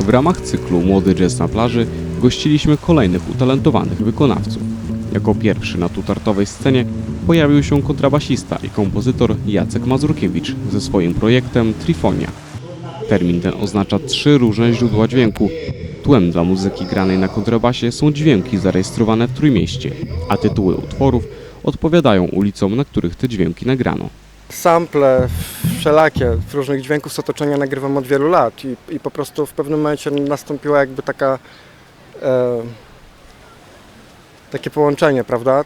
W ramach cyklu Młody Jazz na plaży gościliśmy kolejnych utalentowanych wykonawców. Jako pierwszy na tutartowej scenie pojawił się kontrabasista i kompozytor Jacek Mazurkiewicz ze swoim projektem Trifonia. Termin ten oznacza trzy różne źródła dźwięku. Dla muzyki granej na kontrabasie są dźwięki zarejestrowane w Trójmieście, a tytuły utworów odpowiadają ulicom, na których te dźwięki nagrano. sample wszelakie różnych dźwięków z otoczenia nagrywam od wielu lat i, i po prostu w pewnym momencie nastąpiła jakby taka e, takie połączenie, prawda,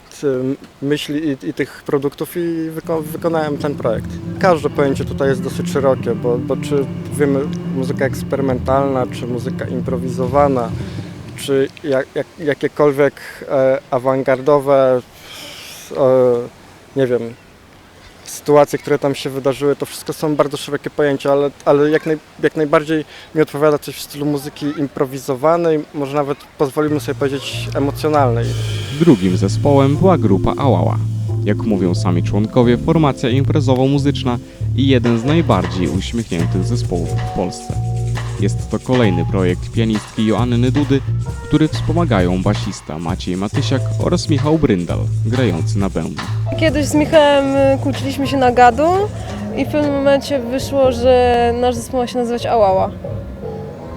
myśli i, i tych produktów i wyko, wykonałem ten projekt. Każde pojęcie tutaj jest dosyć szerokie, bo, bo czy powiemy muzyka eksperymentalna, czy muzyka improwizowana, czy jak, jak, jakiekolwiek e, awangardowe, e, nie wiem, sytuacje, które tam się wydarzyły, to wszystko są bardzo szerokie pojęcia, ale, ale jak, naj, jak najbardziej mi odpowiada coś w stylu muzyki improwizowanej, może nawet pozwolimy sobie powiedzieć emocjonalnej. Drugim zespołem była grupa Ałała. Jak mówią sami członkowie, formacja imprezowo-muzyczna i jeden z najbardziej uśmiechniętych zespołów w Polsce. Jest to kolejny projekt pianistki Joanny Dudy, który wspomagają basista Maciej Matysiak oraz Michał Bryndal, grający na bębnach. Kiedyś z Michałem y, kłóciliśmy się na gadu i w pewnym momencie wyszło, że nasz zespół ma się nazywać Ałała.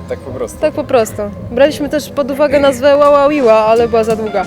Tak po prostu. Tak po prostu. Braliśmy też pod uwagę nazwę Łaławiła, ale była za długa.